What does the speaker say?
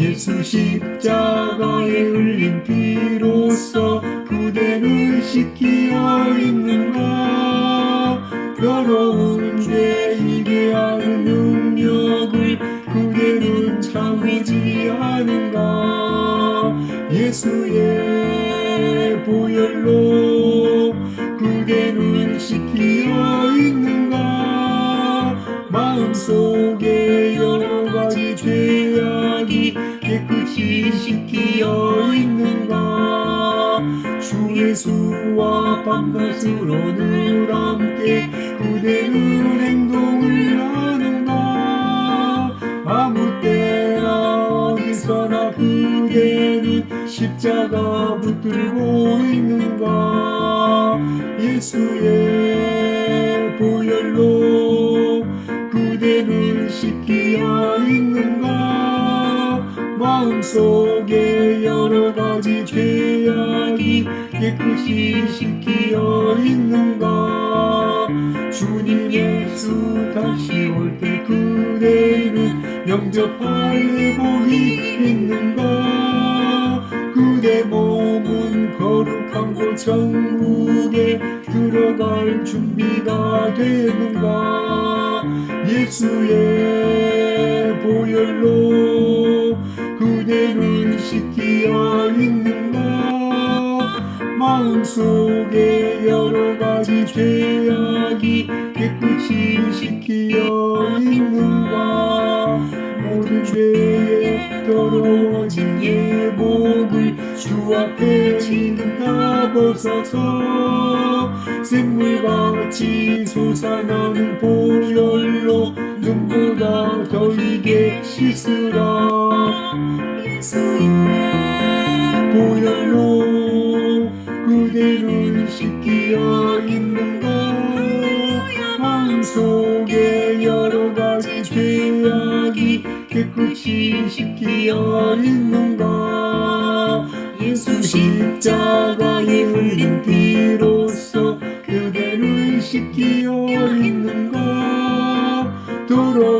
예수 십자가에 흘린 피로써 그대는 씻기어 있는가 더러운 죄이게 하는 능력을 그대는 참이지 않은가 예수의 보혈로 그대는 씻기어 있는가 마음속에 여러 가지 죄악이 깨끗이 씻기어 있는가 주 예수와 밤낮으로 늘 함께 그대는 행동을 하는가 아무 때나 어디서나 그대는 십자가 붙들고 있는가 예수의 마음속에 여러 가지 죄악이 깨끗이 씻기어 있는가? 주님 예수 다시 올 때 그대는 영접할 회복이 있는가? 그대 몸은 거룩한 곳 천국에 들어갈 준비가 되는가? 예수의 보혈로 마음속에 여러 가지 죄악이 깨끗이 씻기어 있는가 모든 죄에 더러워진 예복을 주 앞에 벗어서. 샘물같이 솟아나는 보혈로 눈보다 더 이게 씻으라 그대는 씻기어 있는가 마음속에 여러 가지 죄악이 깨끗이 씻기어 있는가 예수 십자가에 흘린 피로써 그대는 씻기어 있는가 더러